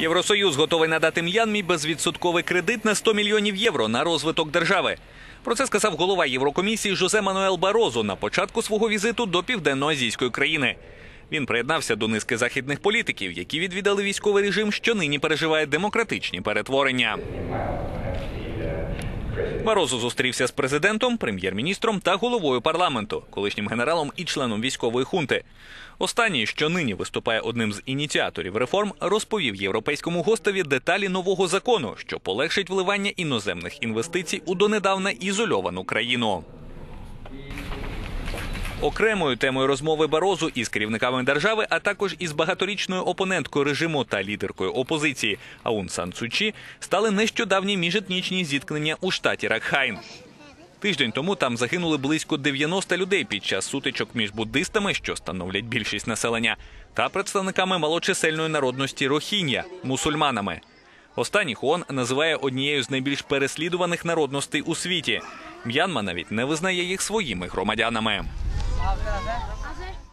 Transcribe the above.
Євросоюз готовий надати М'янмі безвідсотковий кредит на 100 мільйонів євро на розвиток держави. Про це сказав голова Єврокомісії Жозе Мануел Барозу на початку свого візиту до південноазійської країни. Він приєднався до низки західних політиків, які відвідали військовий режим, що нині переживає демократичні перетворення. Барозу зустрівся з президентом, прем'єр-міністром та головою парламенту, колишнім генералом і членом військової хунти. Останній, що нині виступає одним з ініціаторів реформ, розповів європейському гостеві деталі нового закону, що полегшить вливання іноземних інвестицій у донедавна ізольовану країну. Окремою темою розмови Барозу із керівниками держави, а також із багаторічною опоненткою режиму та лідеркою опозиції Аун Сан Цучі стали нещодавні міжетнічні зіткнення у штаті Ракхайн. Тиждень тому там загинули близько 90 людей під час сутичок між буддистами, що становлять більшість населення, та представниками малочисельної народності Рохін'я мусульманами. Останніх ООН називає однією з найбільш переслідуваних народностей у світі. М'янма навіть не визнає їх своїми громадянами. Aferra, aferra. Aferra.